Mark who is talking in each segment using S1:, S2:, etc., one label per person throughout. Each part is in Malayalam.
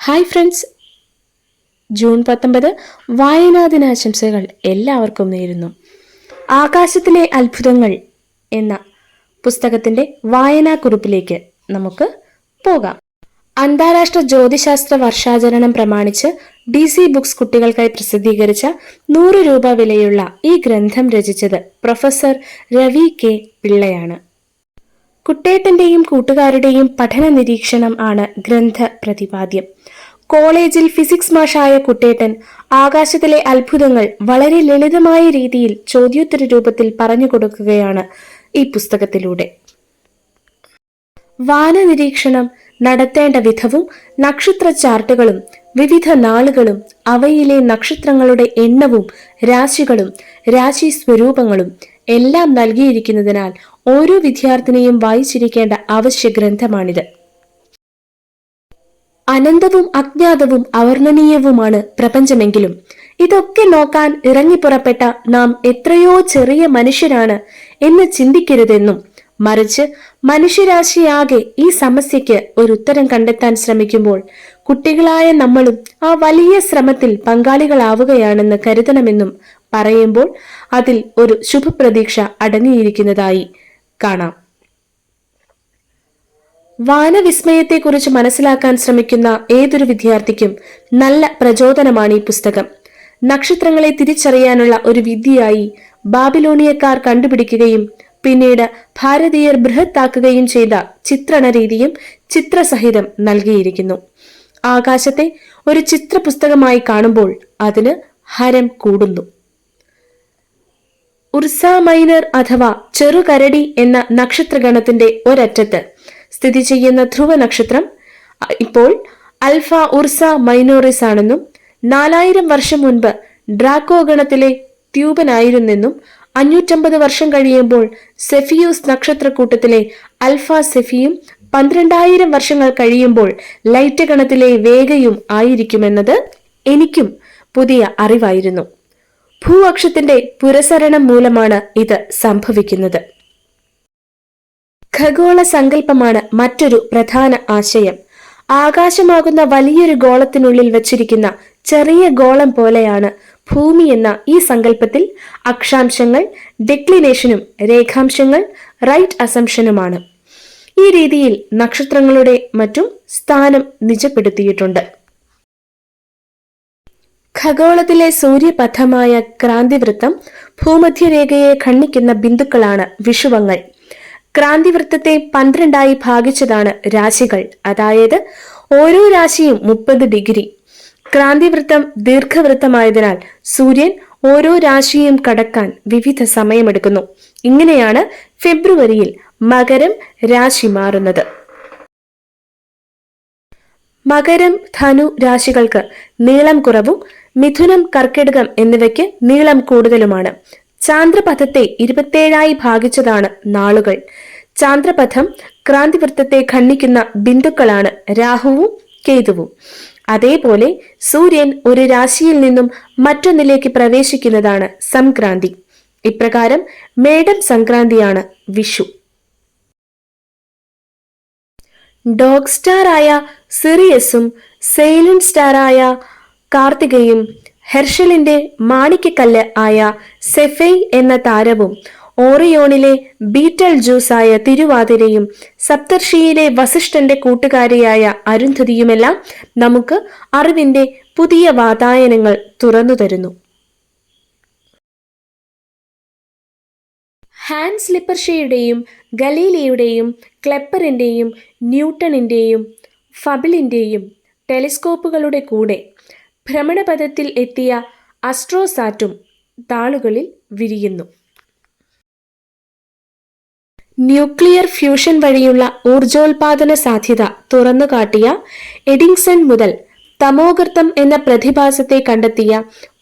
S1: Hi friends. ജൂൺ പത്തൊമ്പത് വായനാ ദിനാശംസകൾ എല്ലാവർക്കും നേരുന്നു. ആകാശത്തിലെ അത്ഭുതങ്ങൾ എന്ന പുസ്തകത്തിന്റെ വായനാക്കുറിപ്പിലേക്ക് നമുക്ക് പോകാം. അന്താരാഷ്ട്ര ജ്യോതിശാസ്ത്ര വർഷാചരണം പ്രമാണിച്ച് ഡി സി ബുക്സ് കുട്ടികൾക്കായി പ്രസിദ്ധീകരിച്ച നൂറ് രൂപ വിലയുള്ള ഈ ഗ്രന്ഥം രചിച്ചത് പ്രൊഫസർ രവി കെ പിള്ളയാണ്. കുട്ടേട്ടന്റെയും കൂട്ടുകാരുടെയും പഠന നിരീക്ഷണം ആണ് ഗ്രന്ഥ പ്രതിപാദ്യം. കോളേജിൽ ഫിസിക്സ് മാഷായ കുട്ടേട്ടൻ ആകാശത്തിലെ അത്ഭുതങ്ങൾ വളരെ ലളിതമായ രീതിയിൽ ചോദ്യോത്തര രൂപത്തിൽ പറഞ്ഞു കൊടുക്കുകയാണ് ഈ പുസ്തകത്തിലൂടെ. വാന നിരീക്ഷണം നടത്തേണ്ട വിധവും നക്ഷത്ര ചാർട്ടുകളും വിവിധ നാളുകളും അവയിലെ നക്ഷത്രങ്ങളുടെ എണ്ണവും രാശികളും രാശി സ്വരൂപങ്ങളും എല്ലാം നൽകിയിരിക്കുന്നതിനാൽ ഓരോ വിദ്യാർത്ഥിനിയും വായിച്ചിരിക്കേണ്ട അവശ്യ ഗ്രന്ഥമാണിത്. അനന്തവും അജ്ഞാതവും അവർണനീയവുമാണ് പ്രപഞ്ചമെങ്കിലും. ഇതൊക്കെ നോക്കാൻ ഇറങ്ങിപ്പുറപ്പെട്ട നാം എത്രയോ ചെറിയ മനുഷ്യരാണ് എന്ന് ചിന്തിക്കരുതെന്നും മറിച്ച് മനുഷ്യരാശിയാകെ ഈ സമസ്യയ്ക്ക് ഒരു ഉത്തരം കണ്ടെത്താൻ ശ്രമിക്കുമ്പോൾ കുട്ടികളായ നമ്മളും ആ വലിയ ശ്രമത്തിൽ പങ്കാളികളാവുകയാണെന്ന് കരുതണമെന്നും പറയുമ്പോൾ അതിൽ ഒരു ശുഭപ്രതീക്ഷ അടങ്ങിയിരിക്കുന്നതായി. കാണാം. വാനവിസ്മയത്തെക്കുറിച്ച് മനസ്സിലാക്കാൻ ശ്രമിക്കുന്ന ഏതൊരു വിദ്യാർത്ഥിക്കും നല്ല പ്രചോദനമാണ് ഈ പുസ്തകം. നക്ഷത്രങ്ങളെ തിരിച്ചറിയാനുള്ള ഒരു വിദ്യയായി ബാബിലോണിയക്കാർ കണ്ടുപിടിക്കുകയും പിന്നീട് ഭാരതീയർ ബൃഹത്താക്കുകയും ചെയ്ത ചിത്രണ രീതിയും ചിത്രസഹിതം നൽകിയിരിക്കുന്നു. ആകാശത്തെ ഒരു ചിത്രപുസ്തകമായി കാണുമ്പോൾ അതിന് ഹരം കൂടുന്നു. ഉർസ മൈനർ അഥവാ ചെറുകരടി എന്ന നക്ഷത്രഗണത്തിന്റെ ഒരറ്റത്ത് സ്ഥിതി ചെയ്യുന്ന ധ്രുവ നക്ഷത്രം ഇപ്പോൾ അൽഫ ഉർസ മൈനോറിസ് ആണെന്നും നാലായിരം വർഷം മുൻപ് ഡ്രാക്കോ ഗണത്തിലെ ട്യൂബനായിരുന്നെന്നും അഞ്ഞൂറ്റമ്പത് വർഷം കഴിയുമ്പോൾ സെഫിയൂസ് നക്ഷത്രക്കൂട്ടത്തിലെ അൽഫ സെഫിയും പന്ത്രണ്ടായിരം വർഷങ്ങൾ കഴിയുമ്പോൾ ലൈറ്റ് ഗണത്തിലെ വേഗയും ആയിരിക്കുമെന്നത് എനിക്കും പുതിയ അറിവായിരുന്നു. ഭൂഅക്ഷത്തിന്റെ പുരസരണം മൂലമാണ് ഇത് സംഭവിക്കുന്നത്. ഖഗോള സങ്കല്പമാണ് മറ്റൊരു പ്രധാന ആശയം. ആകാശമാകുന്ന വലിയൊരു ഗോളത്തിനുള്ളിൽ വച്ചിരിക്കുന്ന ചെറിയ ഗോളം പോലെയാണ് ഭൂമി എന്ന ഈ സങ്കല്പത്തിൽ അക്ഷാംശങ്ങൾ ഡിക്ലിനേഷനും രേഖാംശങ്ങൾ റൈറ്റ് അസംഷനുമാണ് ഈ രീതിയിൽ നക്ഷത്രങ്ങളുടെ മറ്റും സ്ഥാനം നിജപ്പെടുത്തിയിട്ടുണ്ട്. ഖഗോളത്തിലെ സൂര്യപഥമായ ക്രാന്തിവൃത്തം ഭൂമധ്യരേഖയെ ഖണ്ഡിക്കുന്ന ബിന്ദുക്കളാണ് വിഷുവങ്ങൾ. ക്രാന്തിവൃത്തത്തെ പന്ത്രണ്ടായി ഭാഗിച്ചതാണ് രാശികൾ. അതായത് ഓരോ രാശിയും മുപ്പത് ഡിഗ്രി. ക്രാന്തിവൃത്തം ദീർഘവൃത്തമായതിനാൽ സൂര്യൻ ഓരോ രാശിയും കടക്കാൻ വിവിധ സമയമെടുക്കുന്നു. ഇങ്ങനെയാണ് ഫെബ്രുവരിയിൽ മകരം രാശി മാറുന്നത്. മകരം ധനു രാശികൾക്ക് നീളം കുറവും മിഥുനം കർക്കിടകം എന്നിവയ്ക്ക് നീളം കൂടുതലുമാണ്. ചാന്ദ്രപഥത്തെ ഇരുപത്തേഴായി ഭാഗിച്ചതാണ് നാളുകൾ. ചാന്ദ്രപഥം ക്രാന്തിവൃത്തത്തെ ഖണ്ഡിക്കുന്ന ബിന്ദുക്കളാണ് രാഹുവും കേതുവും. അതേപോലെ സൂര്യൻ ഒരു രാശിയിൽ നിന്നും മറ്റൊന്നിലേക്ക് പ്രവേശിക്കുന്നതാണ് സംക്രാന്തി. ഇപ്രകാരം മേടം സംക്രാന്തിയാണ് വിഷു. ഡോഗ് സ്റ്റാർ ആയ സിറിയസും സെയിലൻ സ്റ്റാർ ആയ കാർത്തികയും ഹെർഷലിന്റെ മാണിക്കക്കല്ല് ആയ സെഫൈ എന്ന താരവും ഓറിയോണിലെ ബീറ്റൽ ജ്യൂസായ തിരുവാതിരയും സപ്തർഷിയിലെ വസിഷ്ഠന്റെ കൂട്ടുകാരിയായ അരുന്ധതിയുമെല്ലാം നമുക്ക് അറിവിന്റെ പുതിയ വാതായനങ്ങൾ തുറന്നു തരുന്നു. ഹാൻസ് ലിപ്പർഷയുടെയും ഗലീലിയുടെയും ക്ലെപ്പറിന്റെയും ന്യൂട്ടണിന്റെയും ഫബിളിന്റെയും ടെലിസ്കോപ്പുകളുടെ കൂടെ ഭ്രമണപഥത്തിൽ എത്തിയ അസ്ട്രോസാറ്റും താളുകളിൽ വിരിയുന്നു. ന്യൂക്ലിയർ ഫ്യൂഷൻ വഴിയുള്ള ഊർജോൽപാദന സാധ്യത തുറന്നുകാട്ടിയ എഡിങ്സൺ മുതൽ തമോഗർത്തം എന്ന പ്രതിഭാസത്തെ കണ്ടെത്തിയ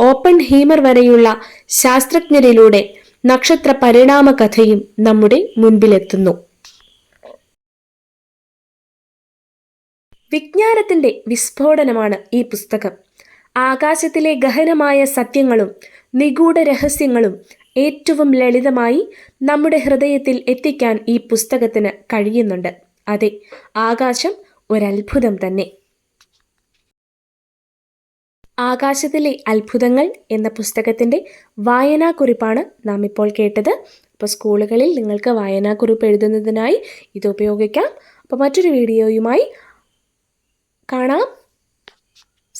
S1: ഓപ്പൺ ഹീമർ വരെയുള്ള ശാസ്ത്രജ്ഞരിലൂടെ നക്ഷത്ര പരിണാമ കഥയും നമ്മുടെ മുൻപിലെത്തുന്നു. വിജ്ഞാനത്തിന്റെ വിസ്ഫോടനമാണ് ഈ പുസ്തകം. ആകാശത്തിലെ ഗഹനമായ സത്യങ്ങളും നിഗൂഢ രഹസ്യങ്ങളും ഏറ്റവും ലളിതമായി നമ്മുടെ ഹൃദയത്തിൽ എത്തിക്കാൻ ഈ പുസ്തകത്തിന് കഴിയുന്നുണ്ട്. അതെ ആകാശം ഒരത്ഭുതം തന്നെ. ആകാശത്തിലെ അത്ഭുതങ്ങൾ എന്ന പുസ്തകത്തിന്റെ വായനാക്കുറിപ്പാണ് നാം ഇപ്പോൾ കേട്ടത്. അപ്പോൾ സ്കൂളുകളിൽ നിങ്ങൾക്ക് വായനാക്കുറിപ്പ് എഴുതുന്നതിനായി ഇത് ഉപയോഗിക്കാം. അപ്പോൾ മറ്റൊരു വീഡിയോയുമായി കാണാം.